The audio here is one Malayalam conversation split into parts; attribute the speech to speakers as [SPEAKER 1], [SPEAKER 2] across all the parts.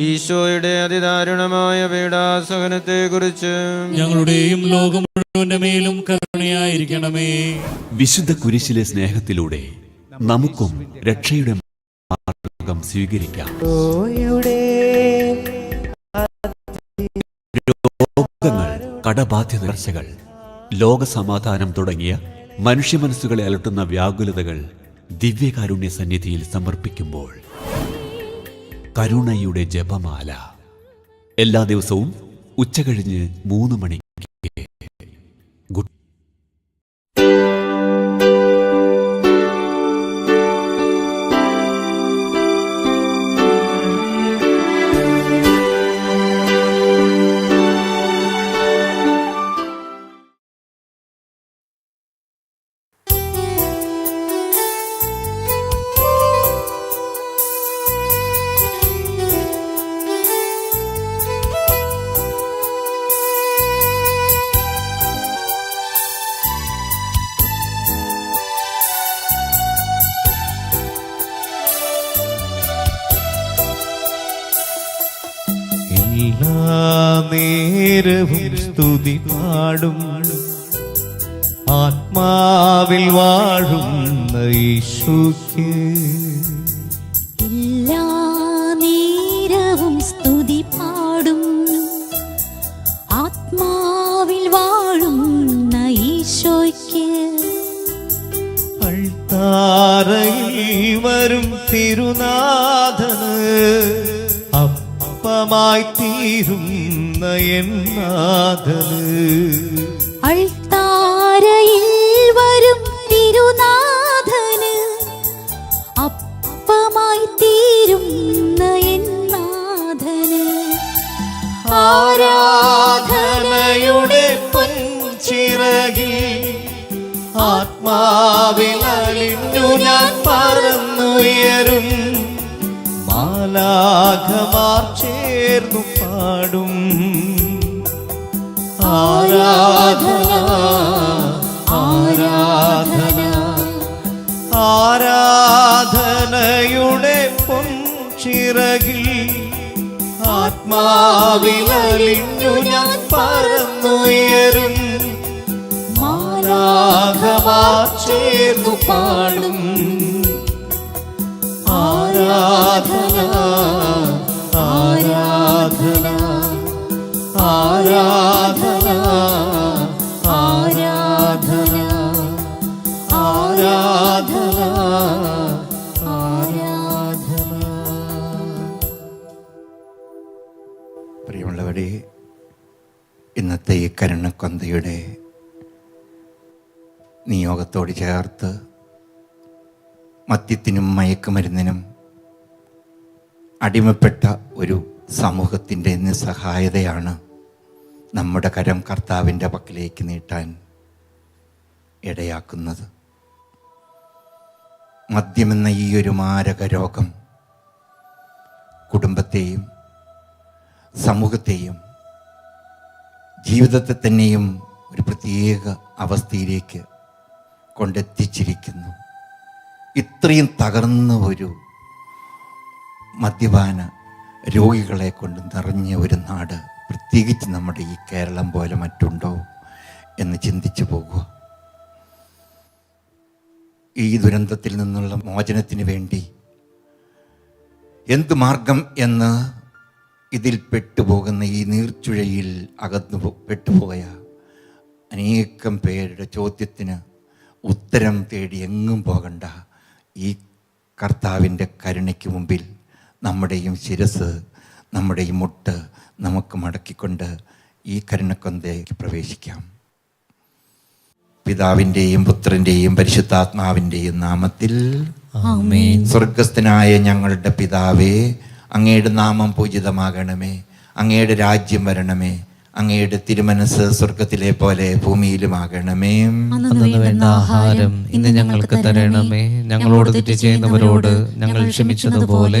[SPEAKER 1] ഈശോയുടെ അതിദാരുണമായ പീഡാസഹനത്തെ കുറിച്ച്
[SPEAKER 2] ഞങ്ങളുടെയും ലോകം മുഴുവന്റെ മേലും കരുണയായിരിക്കണമേ.
[SPEAKER 3] വിശുദ്ധ കുരിശിലെ സ്നേഹത്തിലൂടെ നമുക്കും രക്ഷയുടെ മാർഗം സ്വീകരിക്കാം. രോഗങ്ങൾ കടബാധ്യത ചർച്ചകൾ ലോകസമാധാനം തുടങ്ങിയ മനുഷ്യ മനസ്സുകളെ അലട്ടുന്ന വ്യാകുലതകൾ ദിവ്യകാരുണ്യ സന്നിധിയിൽ സമർപ്പിക്കുമ്പോൾ കരുണയുടെ ജപമാല. എല്ലാ ദിവസവും ഉച്ചകഴിഞ്ഞ് മൂന്ന് മണിക്ക്
[SPEAKER 4] പാടും. അപ്പമായി തീരുന്ന എന്നാഥന്
[SPEAKER 5] അൾത്താരയിൽ വരും തിരുനാഥന്. അപ്പമായി തീരുന്ന എന്നാഥന്
[SPEAKER 4] ആരാധനയുടെ പൊൻചിറകിൽ ആത്മാവിൽ അലിഞ്ഞു ഞാൻ പറന്നുയരും മാലാഖമാർ ചേർന്നു പാടും. ആരാധന ആരാധന ആരാധനയുടെ പൊൻചിറകിൽ ആത്മാവിലലിഞ്ഞു ഞാൻ പറന്നുയരും. മാലാഖമാർ ചേർന്നു പാടും. ആരാധന ആരാധന ആരാധന ആരാധന ആരാധന ആരാധന.
[SPEAKER 6] പ്രിയമുള്ളവരെ ഇന്നത്തെ ഈ കരുണക്കൊന്തയുടെ നിയോഗത്തോട് ചേർത്ത് മദ്യത്തിനും മയക്കുമരുന്നിനും അടിമപ്പെട്ട ഒരു സമൂഹത്തിന്റെ നിസ്സഹായതയാണ് നമ്മുടെ കരം കർത്താവിന്റെ പക്കലേക്ക് നീട്ടാൻ ഇടയാക്കുന്നത്. മദ്യമെന്ന ഈ ഒരു മാരക രോഗം കുടുംബത്തെയും സമൂഹത്തെയും ജീവിതത്തെ തന്നെയും ഒരു പ്രത്യേക അവസ്ഥയിലേക്ക് കൊണ്ടെത്തിച്ചിരിക്കുന്നു. ഇത്രയും തകർന്ന ഒരു മദ്യപാന രോഗികളെ കൊണ്ട് നിറഞ്ഞ ഒരു നാട് പ്രത്യേകിച്ച് നമ്മുടെ ഈ കേരളം പോലെ മറ്റുണ്ടോ എന്ന് ചിന്തിച്ചു പോകുക. ഈ ദുരന്തത്തിൽ നിന്നുള്ള മോചനത്തിന് വേണ്ടി എന്ത് മാർഗം എന്ന് ഇതിൽ പെട്ടുപോകുന്ന ഈ നീർച്ചുഴയിൽ അകന്നു പെട്ടുപോയ അനേകം പേരുടെ ചോദ്യത്തിന് ഉത്തരം തേടി എങ്ങും പോകണ്ട ഈ കർത്താവിന്റെ കരുണയ്ക്ക് മുമ്പിൽ നമ്മുടെയും ശിരസ് നമ്മുടെയും മുട്ട് നമുക്ക് മടക്കിക്കൊണ്ട് ഈ കരുണക്കൊന്തയ്ക്ക് പ്രവേശിക്കാം. പിതാവിന്റെയും പുത്രന്റെയും പരിശുദ്ധാത്മാവിന്റെയും നാമത്തിൽ സ്വർഗസ്ഥനായ ഞങ്ങളുടെ പിതാവേ അങ്ങയുടെ നാമം പൂജിതമാകണമേ അങ്ങയുടെ രാജ്യം വരണമേ അങ്ങയുടെ തിരുമനസ് സ്വർഗത്തിലെ പോലെ ഭൂമിയിലുമാകണമേ.
[SPEAKER 5] ആഹാരം ഇന്ന് ഞങ്ങൾക്ക് തരണമേ.
[SPEAKER 7] ഞങ്ങളോട് തെറ്റ് ചെയ്യുന്നവരോട് ഞങ്ങൾ ക്ഷമിച്ചതുപോലെ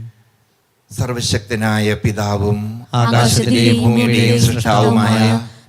[SPEAKER 6] സർവശക്തനായ പിതാവും
[SPEAKER 7] ആകാശത്തിന്റെയും ഭൂമിയുടെയും സൃഷ്ടാവുമായ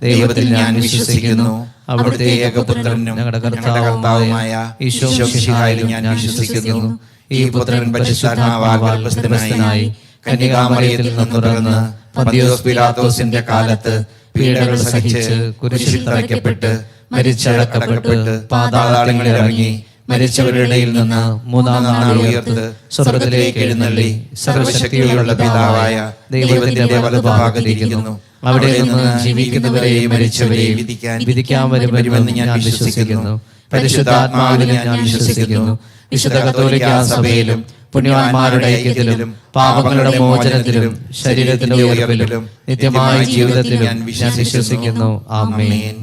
[SPEAKER 7] ദൈവത്തിൽ ഞാൻ വിശ്വസിക്കുന്നു. അവിടുത്തെ ഏകപുത്രനും കർത്താവുമായ ഈശോഷിഹായിലും ഞാൻ വിശ്വസിക്കുന്നു. ഈ പുത്രൻ പരിശുദ്ധനായി കന്യകാമറിയത്തിൽ നിന്ന് തുടർന്ന് പന്തിയോസ് പിലാത്തോസിന്റെ കാലത്ത് പീഡകൾ സഹിച്ച് കുരിശിൽ തറയ്ക്കപ്പെട്ട് മരിച്ചടക്കപ്പെട്ട്. പാതാളങ്ങളിൽ ഇറങ്ങി മരിച്ചവരുടെ ഇടയിൽ നിന്ന് മൂന്നാം നാൾ ഉയർത്ത് സ്വർഗത്തിലേക്ക് എഴുന്നള്ളി സർവശക്തിയുള്ള പിതാവായ ദൈവത്തിന്റെ വലതുഭാഗത്തിരിക്കുന്നു. അവിടെ നിന്ന് ജീവിക്കുന്നവരെയും മരിച്ചവരെയും
[SPEAKER 6] വിധിക്കാൻ
[SPEAKER 7] വിധിക്കാൻ വരുമെന്ന് ഞാൻ വിശ്വസിക്കുന്നു. പരിശുദ്ധാത്മാവിനെ ഞാൻ വിശ്വസിക്കുന്നു. വിശുദ്ധ കത്തോലിക്ക സഭയിലും പുണ്യവാന്മാരുടെ ഐക്യത്തിലും പാപങ്ങളുടെ മോചനത്തിലും ശരീരത്തിന്റെ ഉയർപ്പിലും നിത്യമായ ജീവിതത്തിലും ഞാൻ വിശ്വസിക്കുന്നു. ആമേൻ.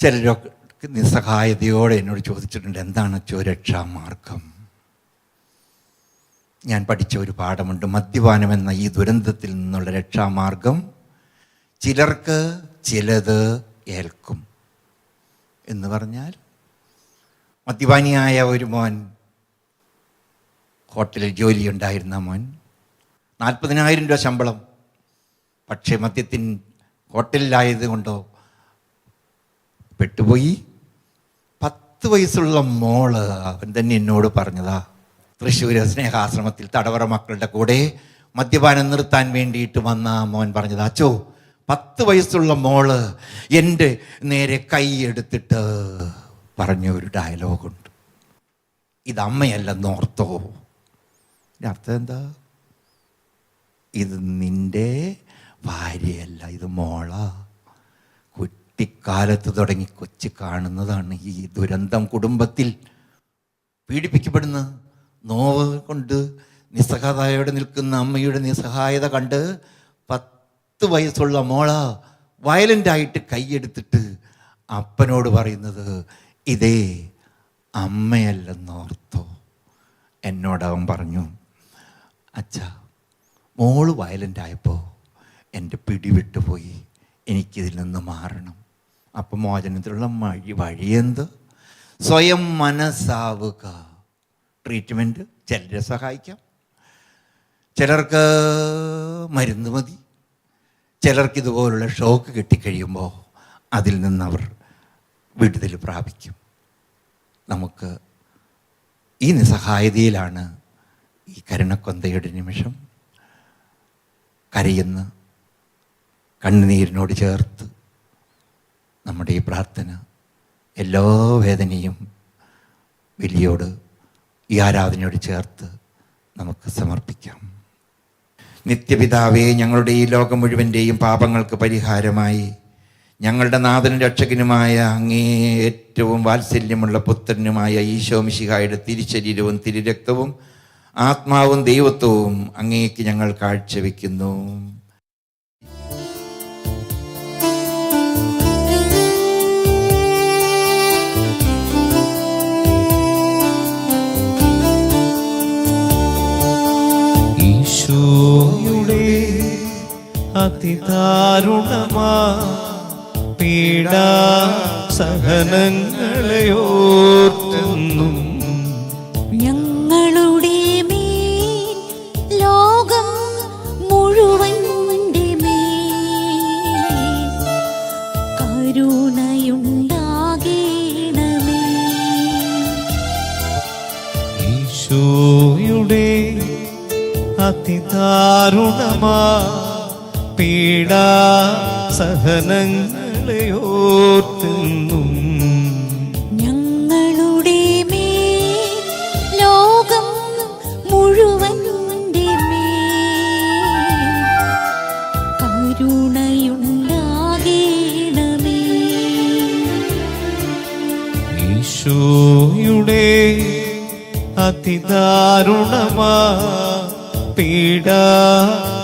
[SPEAKER 6] ചിലരൊക്കെ നിസ്സഹായതയോടെ എന്നോട് ചോദിച്ചിട്ടുണ്ട് എന്താണ് ചുരക്ഷാ രക്ഷാമാർഗം ഞാൻ പഠിച്ച ഒരു പാഠമുണ്ട് മദ്യപാനം എന്ന ഈ ദുരന്തത്തിൽ നിന്നുള്ള രക്ഷാമാർഗം ചിലർക്ക് ചിലത് ഏൽക്കും എന്ന് പറഞ്ഞാൽ മദ്യപാനിയായ ഒരു മോൻ ഹോട്ടലിൽ ജോലിയുണ്ടായിരുന്ന മോൻ നാൽപ്പതിനായിരം രൂപ ശമ്പളം പക്ഷേ മദ്യത്തിൻ ഹോട്ടലിലായത് കൊണ്ടോ പെട്ടുപോയി. പത്ത് വയസ്സുള്ള മോൾ അവൻ തന്നെ എന്നോട് പറഞ്ഞതാ തൃശ്ശൂർ സ്നേഹാശ്രമത്തിൽ തടവറ മക്കളുടെ കൂടെ മദ്യപാനം നിർത്താൻ വേണ്ടിയിട്ട് വന്ന മോൻ പറഞ്ഞത് അച്ചോ പത്ത് വയസ്സുള്ള മോൾ എന്റെ നേരെ കൈ എടുത്തിട്ട് പറഞ്ഞ ഒരു ഡയലോഗുണ്ട്. ഇത് അമ്മയല്ല നോർത്തോ അർത്ഥം എന്താ? ഇത് നിന്റെ ഭാര്യയല്ല ഇത് മോളാ. കുട്ടിക്കാലത്ത് തുടങ്ങി കൊച്ചു കാണുന്നതാണ് ഈ ദുരന്തം കുടുംബത്തിൽ പീഡിപ്പിക്കപ്പെടുന്ന നോവ് കൊണ്ട് നിസ്സഹായതയോടെ നിൽക്കുന്ന അമ്മയുടെ നിസ്സഹായത കണ്ട് പത്ത് വയസ്സുള്ള മോള വയലന്റായിട്ട് കൈയെടുത്തിട്ട് അപ്പനോട് പറയുന്നത് ഇതേ അമ്മയല്ലെന്നോർത്തോ. എന്നോടവൻ പറഞ്ഞു അച്ഛ മോൾ വയലന്റായപ്പോൾ എന്റെ പിടിവിട്ടുപോയി. എനിക്കിതിൽ നിന്ന് മാറണം. അപ്പം മോചനത്തിലുള്ള വഴി വഴിയെന്ത് സ്വയം മനസ്സാവുക. ട്രീറ്റ്മെന്റ് ചിലരെ സഹായിക്കാം. ചിലർക്ക് മരുന്ന് മതി. ചിലർക്ക് ഇതുപോലുള്ള ഷോക്ക് കിട്ടിക്കഴിയുമ്പോൾ അതിൽ നിന്നവർ വിടുതൽ പ്രാപിക്കും. നമുക്ക് ഈ നിസ്സഹായതയിലാണ് ഈ കരുണക്കൊന്തയുടെ നിമിഷം കരയുന്ന കണ്ണുനീരിനോട് ചേർത്ത് നമ്മുടെ ഈ പ്രാർത്ഥന എല്ലാ വേദനയും വലിയോട് ഈ ആരാധനയോട് ചേർത്ത് നമുക്ക് സമർപ്പിക്കാം. നിത്യപിതാവേ ഞങ്ങളുടെ ഈ ലോകം മുഴുവന്റെയും പാപങ്ങൾക്ക് പരിഹാരമായി. ഞങ്ങളുടെ നാഥനും രക്ഷകനുമായ അങ്ങേ ഏറ്റവും വാത്സല്യമുള്ള പുത്രനുമായ ഈശോ മിശിഹായുടെ തിരുശരീരവും തിരുരക്തവും ആത്മാവും ദൈവത്വവും അങ്ങേക്ക് ഞങ്ങൾ കാഴ്ചവെക്കുന്നു.
[SPEAKER 5] ഈശോയുടെ അതിദാരുണമാ പീഡാ സഹനങ്ങളെ അതിദാരുണമാ പീഡാ സഹനങ്ങളെ ഓർത്തെന്നും
[SPEAKER 8] ഞങ്ങളുടെ മേ ലോകം മുഴുവൻ കരുണയുണ്ടാകേണമേ.
[SPEAKER 5] ഈശോയുടെ അതിദാരുണമാ പീഡാ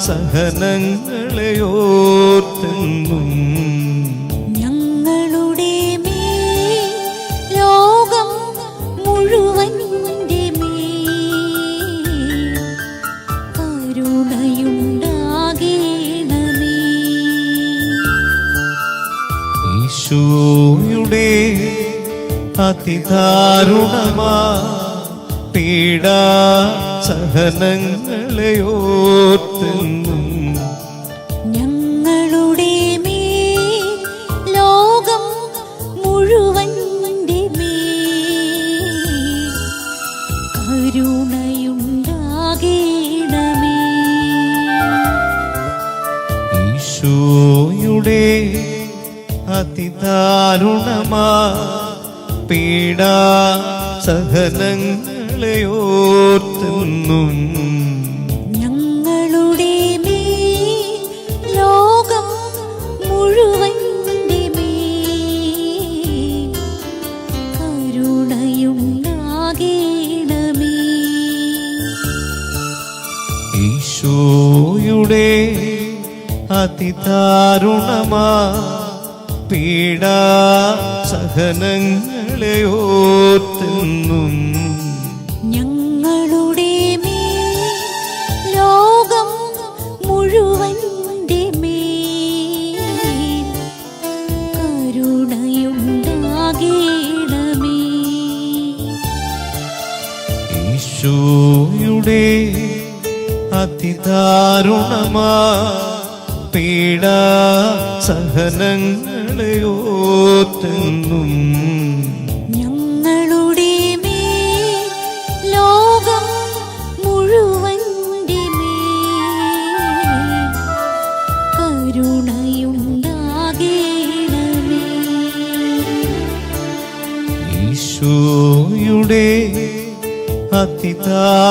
[SPEAKER 5] സഹനങ്ങളെയോർത്തെന്നും
[SPEAKER 8] ഞങ്ങളുടെ ലോകം മുഴുവൻ
[SPEAKER 4] ഈശോയുടെ അതിദാരുണമാ പീഡാ സഹനങ്ങൾ ഓർത്തെന്നും
[SPEAKER 8] ഞങ്ങളുടെ മേ ലോകം മുഴുവൻ
[SPEAKER 4] ഈശോയുടെ അതിദാരുണമാ പീഡാ സഹനങ്ങളെ ഓർത്തെന്നും.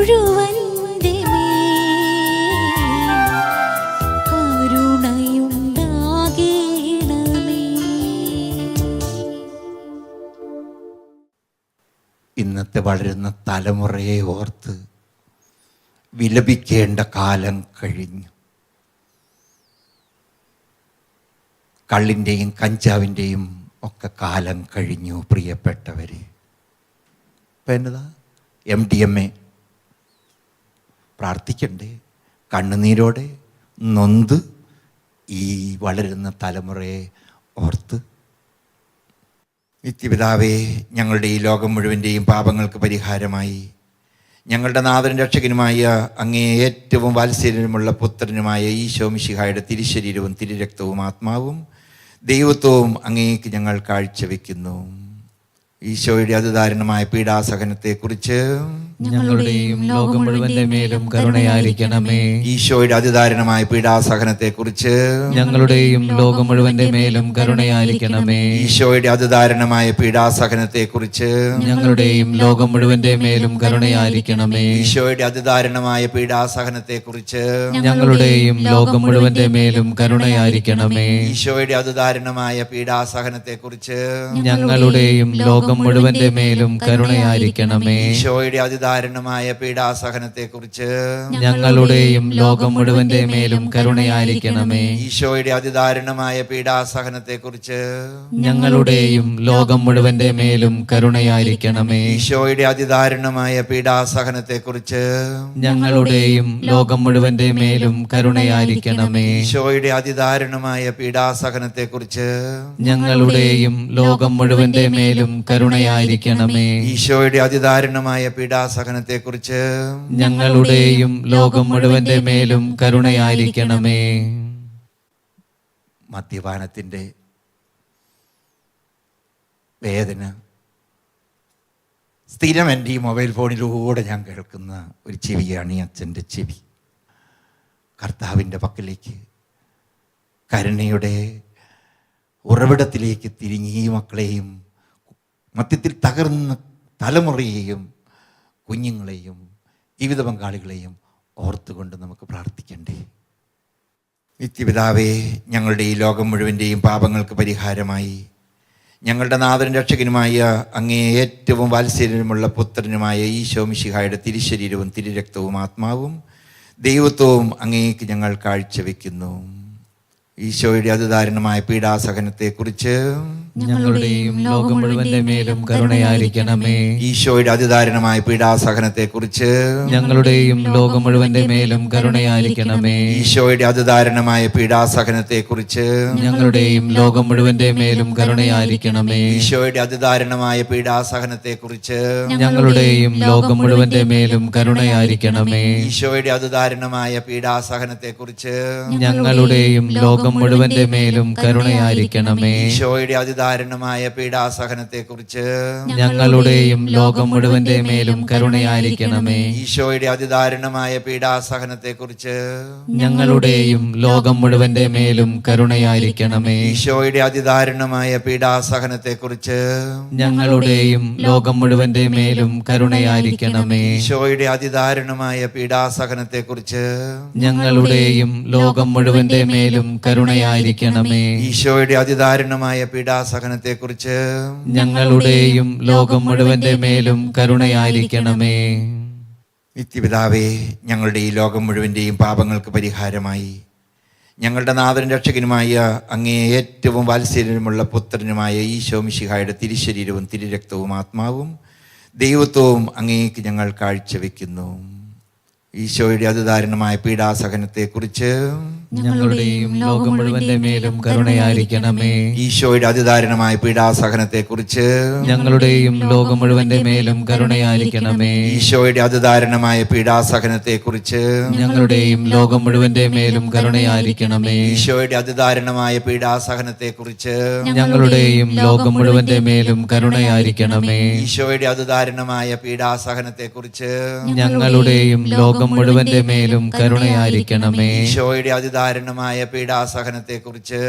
[SPEAKER 8] മുഴുവന്റെ മേൽ
[SPEAKER 6] ഇന്നത്തെ വളരുന്ന തലമുറയെ ഓർത്ത് വിലപിക്കേണ്ട കാലം കഴിഞ്ഞു. കള്ളിന്റെയും കഞ്ചാവിന്റെയും ഒക്കെ കാലം കഴിഞ്ഞു പ്രിയപ്പെട്ടവരെ. ഇപ്പം എന്നതാ? എം ഡി എം എ പ്രാർത്ഥിക്കണ്ടേ? കണ്ണുനീരോടെ നൊന്ത് ഈ വളരുന്ന തലമുറയെ ഓർത്ത്. നിത്യപിതാവേ ഞങ്ങളുടെ ഈ ലോകം മുഴുവന്റെയും പാപങ്ങൾക്ക് പരിഹാരമായി. ഞങ്ങളുടെ നാഥൻ രക്ഷകനുമായ അങ്ങേ ഏറ്റവും വാത്സല്യമുള്ള പുത്രനുമായ ഈശോ മിശിഹായുടെ തിരുശരീരവും തിരുരക്തവും ആത്മാവും ദൈവത്വവും അങ്ങേക്ക് ഞങ്ങൾ കാഴ്ചവെക്കുന്നു. ഈശോയുടെ അതിദാരുണമായ പീഡാസഹനത്തെക്കുറിച്ച്
[SPEAKER 7] ഞങ്ങളുടെയും ലോകം മുഴുവന്റെ മേലും കരുണയായിരിക്കണമേ.
[SPEAKER 6] ഈശോയുടെ അതിദാരുണമായ പീഡാസഹനത്തെക്കുറിച്ച്
[SPEAKER 7] ഞങ്ങളുടെയും ലോകം മുഴുവന്റെ മേലും കരുണയായിരിക്കണമേ.
[SPEAKER 6] ഈശോയുടെ അതിദാരുണമായ പീഡാസഹനത്തെക്കുറിച്ച്
[SPEAKER 7] ഞങ്ങളുടെയും ലോകം മുഴുവന്റെ മേലും കരുണയായിരിക്കണമേ.
[SPEAKER 6] ഈശോയുടെ അതിദാരുണമായ പീഡാസഹനത്തെക്കുറിച്ച്
[SPEAKER 7] ഞങ്ങളുടെയും ലോകം മുഴുവന്റെ മേലും കരുണയായിരിക്കണമേ.
[SPEAKER 6] ഈശോയുടെ അതിദാരുണമായ പീഡാസഹനത്തെക്കുറിച്ച്
[SPEAKER 7] ഞങ്ങളുടെയും ലോകം മുഴുവന്റെ മേലും കരുണയായിരിക്കണമേ.
[SPEAKER 6] ഈശോയുടെ അതിദാരുണമായ പീഡാസഹനത്തെക്കുറിച്ച്
[SPEAKER 7] ഞങ്ങളുടെയും ലോകം മുഴുവന്റെ മേലും കരുണയായിരിക്കണമേ.
[SPEAKER 6] ഈശോയുടെ അതിദാരുണമായ പീഡാസഹനത്തെക്കുറിച്ച്
[SPEAKER 7] ഞങ്ങളുടെയും ലോകം മുഴുവന്റെ മേലും കരുണയായിരിക്കണമേ.
[SPEAKER 6] ഈശോയുടെ അതിദാരുണമായ പീഡാസഹനത്തെക്കുറിച്ച്
[SPEAKER 7] ഞങ്ങളുടെയും ലോകം മുഴുവന്റെ മേലും കരുണയായിരിക്കണമേ.
[SPEAKER 6] ഈശോയുടെ അതിദാരുണമായ പീഡാസഹനത്തെക്കുറിച്ച്
[SPEAKER 7] ഞങ്ങളുടെയും ലോകം മുഴുവന്റെ മേലും കരുണയായിരിക്കണമേ.
[SPEAKER 6] ഈശോയുടെ അതിദാരുണമായ പീഡാസഹനത്തെക്കുറിച്ച് പീഡാസഹനത്തെക്കുറിച്ച്
[SPEAKER 7] ഞങ്ങളുടെയും ലോകം മുഴുവന്റെ മേലും കരുണയായിരിക്കണമേ.
[SPEAKER 6] മദ്യപാനത്തിന്റെ വേദന സ്ഥിരം എന്റെ ഈ മൊബൈൽ ഫോണിലൂടെ ഞാൻ കേൾക്കുന്ന ഒരു ചെവിയാണ് ഈ അച്ഛന്റെ ചെവി. കർത്താവിന്റെ പക്കലേക്ക് കരുണയുടെ ഉറവിടത്തിലേക്ക് തിരിഞ്ഞ് ഈ മക്കളെയും മധ്യത്തിൽ തകർന്ന തലമുറയെയും കുഞ്ഞുങ്ങളെയും ജീവിത പങ്കാളികളെയും ഓർത്തുകൊണ്ട് നമുക്ക് പ്രാർത്ഥിക്കണ്ടേ. നിത്യപിതാവേ ഞങ്ങളുടെ ഈ ലോകം മുഴുവന്റെയും പാപങ്ങൾക്ക് പരിഹാരമായി. ഞങ്ങളുടെ നാഥനും രക്ഷകനുമായ അങ്ങേ ഏറ്റവും വാത്സല്യമുള്ള പുത്രനുമായ ഈശോ മിശിഹായുടെ തിരുശരീരവും തിരുരക്തവും ആത്മാവും ദൈവത്വവും അങ്ങേക്ക് ഞങ്ങൾ കാഴ്ചവെക്കുന്നു. ഈശോയുടെ അതിദാരുണമായ പീഡാസഹനത്തെക്കുറിച്ച്
[SPEAKER 7] ഞങ്ങളുടെയും ലോകം മുഴുവന്റെ മേലും കരുണയായിരിക്കണമേ.
[SPEAKER 6] ഈശോയുടെ അതിദാരുണമായ പീഡാസഹനത്തെക്കുറിച്ച്
[SPEAKER 7] ഞങ്ങളുടെയും ലോകം മുഴുവന്റെ മേലും കരുണയായിരിക്കണമേ.
[SPEAKER 6] ഈശോയുടെ അതിദാരുണമായ പീഡാസഹനത്തെക്കുറിച്ച്
[SPEAKER 7] ഞങ്ങളുടെയും ലോകം മുഴുവന്റെ മേലും കരുണയായിരിക്കണമേ.
[SPEAKER 6] ഈശോയുടെ അതിദാരുണമായ പീഡാസഹനത്തെക്കുറിച്ച്
[SPEAKER 7] ഞങ്ങളുടെയും ലോകം മുഴുവന്റെ മേലും കരുണയായിരിക്കണമേ.
[SPEAKER 6] ഈശോയുടെ അതിദാരുണമായ പീഡാസഹനത്തെക്കുറിച്ച്
[SPEAKER 7] ഞങ്ങളുടെയും ലോകം മുഴുവന്റെ മേലും കരുണയായിരിക്കണമേ.
[SPEAKER 6] ഈശോയുടെ അതിദാരുണമായ പീഡാസഹനത്തെക്കുറിച്ച്
[SPEAKER 7] ഞങ്ങളുടെയും ലോകം മുഴുവന്റെ മേലും കരുണയായിരിക്കണമേ.
[SPEAKER 6] ഈശോയുടെ അതിദാരുണമായ പീഡാസഹനത്തെക്കുറിച്ച്
[SPEAKER 7] ഞങ്ങളുടെയും ലോകം മുഴുവന്റെ മേലും കരുണയായിരിക്കണമേ.
[SPEAKER 6] ഈശോയുടെ അതിദാരുണമായ പീഡാസഹനത്തെക്കുറിച്ച്
[SPEAKER 7] ഞങ്ങളുടെയും ലോകം മുഴുവന്റെ മേലും കരുണയായിരിക്കണമേ.
[SPEAKER 6] ഈശോയുടെ അതിദാരുണമായ പീഡാസഹനത്തെക്കുറിച്ച്
[SPEAKER 7] ഞങ്ങളുടെയും ലോകം മുഴുവന്റെ മേലും കരുണയായിരിക്കണമേ.
[SPEAKER 6] ഈശോയുടെ അതിദാരുണമായ പീഡാസഹനത്തെക്കുറിച്ച്
[SPEAKER 7] ഞങ്ങളുടെയും ലോകം മുഴുവന്റെ മേലും കരുണയായിരിക്കണമേ.
[SPEAKER 6] നിത്യപിതാവേ ഞങ്ങളുടെ ഈ ലോകം മുഴുവന്റെയും പാപങ്ങൾക്ക് പരിഹാരമായി. ഞങ്ങളുടെ നാഥൻ രക്ഷകനുമായ അങ്ങേ ഏറ്റവും വാത്സല്യമുള്ള പുത്രനുമായ ഈശോ മിശിഹായുടെ തിരുശരീരവും തിരുരക്തവും ആത്മാവും ദൈവത്വവും അങ്ങേക്ക് ഞങ്ങൾ കാഴ്ചവെക്കുന്നു. ഈശോയുടെ അതിദാരുണമായ പീഡാസഹനത്തെക്കുറിച്ച്
[SPEAKER 7] ഞങ്ങളുടെയും ലോകം മുഴുവന്റെ മേലും കരുണയായിരിക്കണമേ.
[SPEAKER 6] ഈശോയുടെ അതിദാരുണമായ പീഡാസഹനത്തെക്കുറിച്ച്
[SPEAKER 7] ഞങ്ങളുടെയും ലോകം മുഴുവന്റെ മേലും കരുണയായിരിക്കണമേ.
[SPEAKER 6] ഈശോയുടെ അതിദാരുണമായ പീഡാസഹനത്തെക്കുറിച്ച്
[SPEAKER 7] ഞങ്ങളുടെയും ലോകം മുഴുവന്റെ മേലും കരുണയായിരിക്കണമേ.
[SPEAKER 6] ഈശോയുടെ അതിദാരുണമായ പീഡാസഹനത്തെക്കുറിച്ച്
[SPEAKER 7] ഞങ്ങളുടെയും ലോകം മുഴുവന്റെ മേലും കരുണയായിരിക്കണമേ.
[SPEAKER 6] ഈശോയുടെ അതിദാരുണമായ പീഡാസഹനത്തെക്കുറിച്ച്
[SPEAKER 7] ഞങ്ങളുടെയും ലോകം മുഴുവന്റെ മേലും കരുണയായിരിക്കണമേ.
[SPEAKER 6] ഈശോയുടെ അതിദാരുണമായ പീഡാസഹനത്തെക്കുറിച്ച്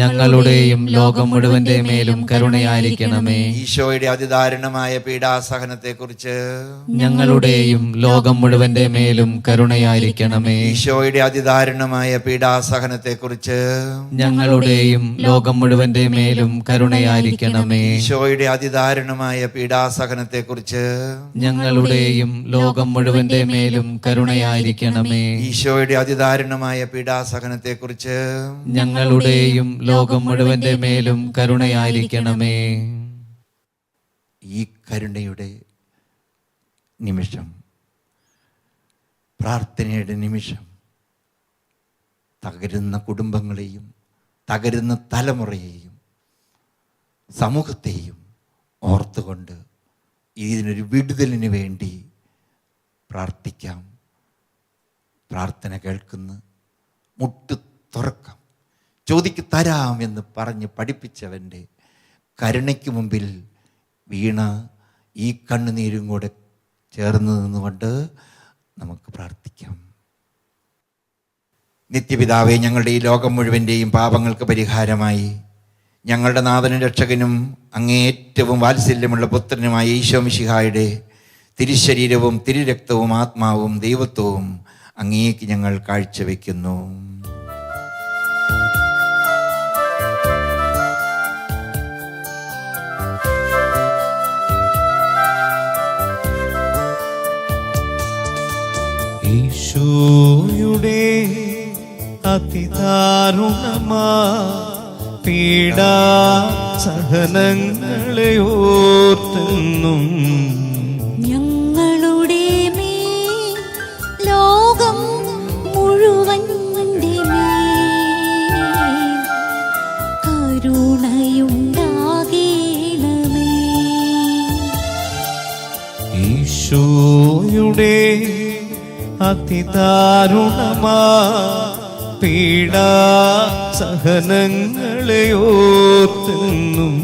[SPEAKER 7] ഞങ്ങളുടെയും ലോകം മുഴുവന്റെ മേലും കരുണയായിരിക്കണമേ.
[SPEAKER 6] ഈശോയുടെ അതിദാരുണമായ പീഡാസഹനത്തെക്കുറിച്ച്
[SPEAKER 7] ഞങ്ങളുടെയും ലോകം മുഴുവന്റെ മേലും കരുണയായിരിക്കണമേ.
[SPEAKER 6] ഈശോയുടെ അതിദാരുണമായ പീഡാസഹനത്തെക്കുറിച്ച്
[SPEAKER 7] ഞങ്ങളുടെയും ലോകം മുഴുവന്റെ മേലും കരുണയായിരിക്കണമേ.
[SPEAKER 6] ഈശോയുടെ അതിദാരുണമായ പീഡാസഹനത്തെക്കുറിച്ച്
[SPEAKER 7] ഞങ്ങളുടെയും ലോകം മുഴുവന്റെ മേലും കരുണയായിരിക്കണമേ.
[SPEAKER 6] ഈശോയുടെ അതിദാരുണമായ പീഡാസഹനത്തെക്കുറിച്ച്
[SPEAKER 7] ഞങ്ങളുടെയും ലോകം മുഴുവന്റെ മേലും കരുണയായിരിക്കണമേ.
[SPEAKER 6] ഈ കരുണയുടെ നിമിഷം പ്രാർത്ഥനയുടെ നിമിഷം തകരുന്ന കുടുംബങ്ങളെയും തകരുന്ന തലമുറയെയും സമൂഹത്തെയും ഓർത്തുകൊണ്ട് ഇതിനൊരു വിടുതലിന് വേണ്ടി പ്രാർത്ഥിക്കാം. പ്രാർത്ഥന കേൾക്കുന്ന. മുട്ട് തുറക്കാം. ചോദിക്ക് തരാം എന്ന് പറഞ്ഞ് പഠിപ്പിച്ചവന്റെ കരുണയ്ക്ക് മുമ്പിൽ വീണ ഈ കണ്ണുനീരും കൂടെ ചേർന്ന് നിന്നുകൊണ്ട് നമുക്ക് പ്രാർത്ഥിക്കാം. നിത്യപിതാവെ ഞങ്ങളുടെ ഈ ലോകം മുഴുവന്റെയും പാപങ്ങൾക്ക് പരിഹാരമായി. ഞങ്ങളുടെ നാഥനും രക്ഷകനും അങ്ങേറ്റവും വാത്സല്യമുള്ള പുത്രനുമായ ഈശോ മിശിഹായുടെ തിരുശരീരവും തിരുരക്തവും ആത്മാവും ദൈവത്വവും അങ്ങേക്ക് ഞങ്ങൾ കാഴ്ചവെക്കുന്നു.
[SPEAKER 4] ഈശോയുടെ അതിദാരുണമാ പീഡാ സഹനങ്ങളെ ഓർത്തെന്നും. അതിദാരുണമാ പീഡാ സഹനങ്ങളെ ഓർത്തെന്നും.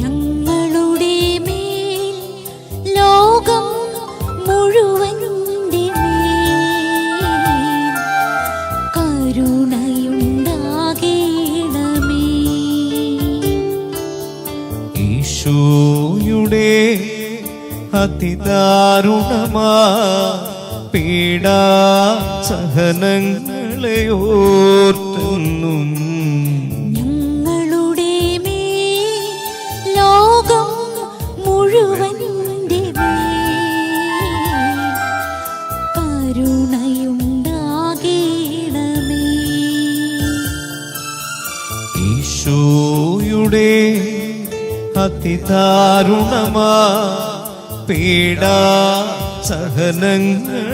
[SPEAKER 8] ഞങ്ങളുടെ മേൽ ലോകം മുഴുവൻ കരുണയുണ്ടാകേണമേ.
[SPEAKER 4] ഈശോയുടെ അതിദാരുണമാ പീഡാ സഹനങ്ങളെ ഓർത്തെന്നും.
[SPEAKER 8] ഞങ്ങളുടെ മേ ലോകം മുഴുവൻ
[SPEAKER 4] ഈശോയുടെ അതിദാരുണമാ പീഡാ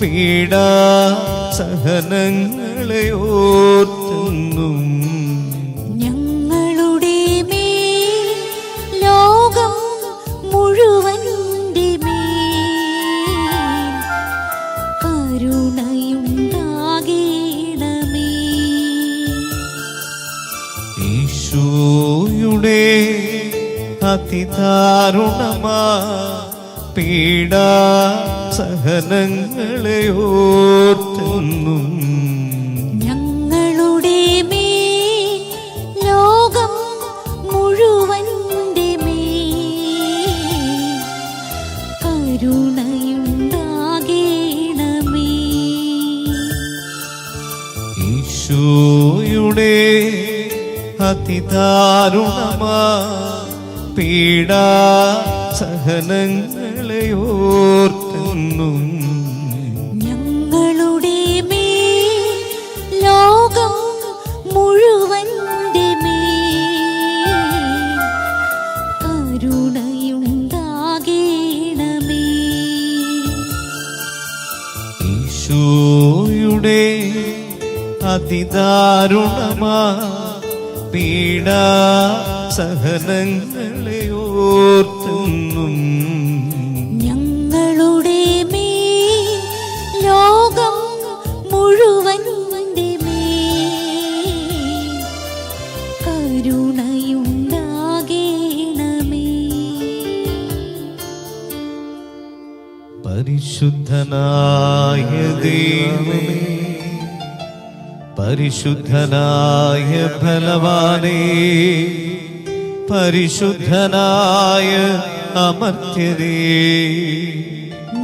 [SPEAKER 4] പീഡാ സഹനങ്ങളെ ഓർത്തെന്നും.
[SPEAKER 8] ഞങ്ങളുടെ മേ ലോകം മുഴുവൻ
[SPEAKER 4] ഈശോയുടെ അതിദാരുണമാ പീഡാ സഹനങ്ങളെ ഓർത്തെന്നും. പരിശുദ്ധനായ ഫലവാനേ പരിശുദ്ധനായ അമർത്യരേ.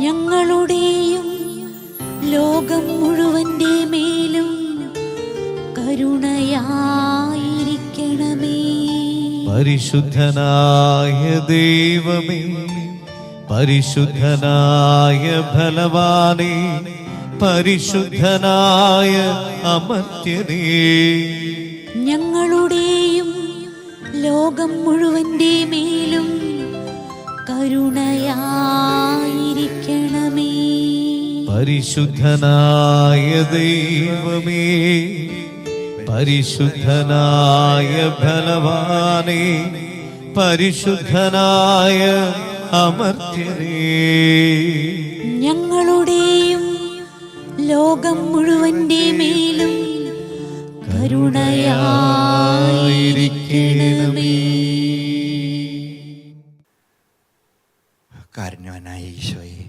[SPEAKER 8] ഞങ്ങളുടെയും ലോകം മുഴുവന്റെ മേലും കരുണയായിരിക്കണമേ.
[SPEAKER 4] പരിശുദ്ധനായ ദൈവമേ പരിശുദ്ധനായ ഫലവാനേ പരിശുദ്ധനായ അമർത്യനേ.
[SPEAKER 8] ഞങ്ങളുടെയും ലോകം മുഴുവന്റെ മേലും കരുണയായിരിക്കണമേ.
[SPEAKER 4] പരിശുദ്ധനായ ദൈവമേ പരിശുദ്ധനായ ഫലവാനേ പരിശുദ്ധനായ അമർത്യനേ.
[SPEAKER 8] ഞങ്ങളുടെയും ലോകം മുഴുവന്റെ മേലും കരുണയായിരിക്കണമേ.
[SPEAKER 6] കാരുണ്യവനായ ഈശോയെ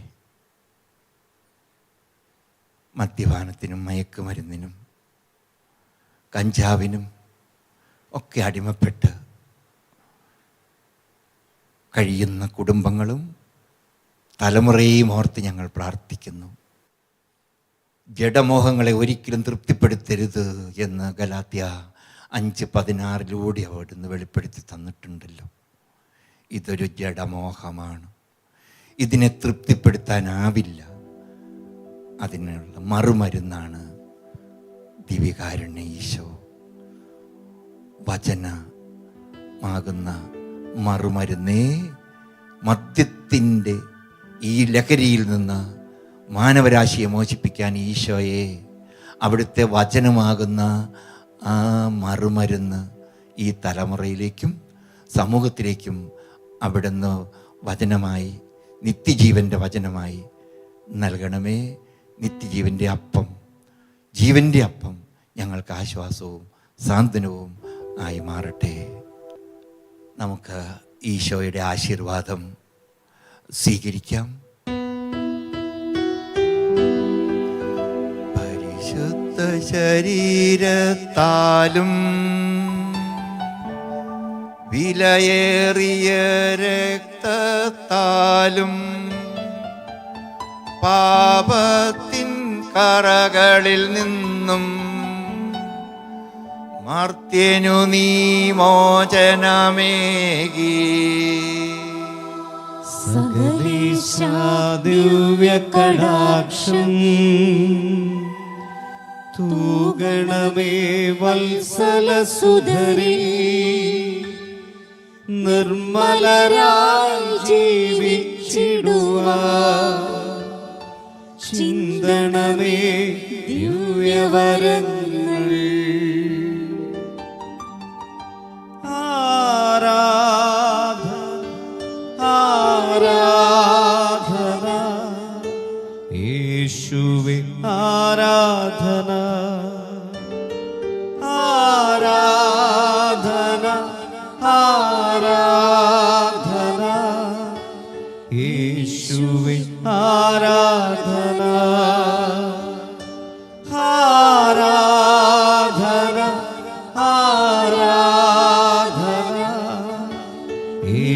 [SPEAKER 6] മദ്യപാനത്തിനും മയക്കുമരുന്നിനും കഞ്ചാവിനും ഒക്കെ അടിമപ്പെട്ട് കഴിയുന്ന കുടുംബങ്ങളും തലമുറയെയും ഓർത്ത് ഞങ്ങൾ പ്രാർത്ഥിക്കുന്നു. ജഡമോഹങ്ങളെ ഒരിക്കലും തൃപ്തിപ്പെടുത്തരുത് എന്ന് ഗലാത്യ അഞ്ച് പതിനാറിലൂടെ അവിടുന്ന് വെളിപ്പെടുത്തി തന്നിട്ടുണ്ടല്ലോ. ഇതൊരു ജഡമോഹമാണ്. ഇതിനെ തൃപ്തിപ്പെടുത്താനാവില്ല. അതിനുള്ള മറുമരുന്നാണ് ദിവികാരുണ്യ ഈശോ. വചനമാകുന്ന മറുമരുന്നേ മദ്യത്തിന്റെ ഈ ലഹരിയിൽ നിന്ന് മാനവരാശിയെ മോചിപ്പിക്കാൻ ഈശോയെ. അവിടുത്തെ വചനമാകുന്ന ആ മറുമരുന്ന് ഈ തലമുറയിലേക്കും സമൂഹത്തിലേക്കും അവിടുന്ന് വചനമായി നിത്യജീവന്റെ വചനമായി നൽകണമേ. നിത്യജീവന്റെ അപ്പം ജീവന്റെ അപ്പം ഞങ്ങൾക്ക് ആശ്വാസവും സാന്ത്വനവും ആയി മാറട്ടെ. നമുക്ക് ഈശോയുടെ ആശീർവാദം സ്വീകരിക്കാം. ശരീരത്താലും വിലയേറിയ രക്തത്താലും പാപത്തിൻ കറകളിൽ നിന്നും മർത്യനു നീ മോചനമേകി.
[SPEAKER 4] ദിവ്യകടാക്ഷം. തൂഗണമേ വത്സല സുധരി നിർമ്മലരായി ജീവിച്ചിടുക ചിന്തണമേ ദിവ്യവരങ്ങൾ.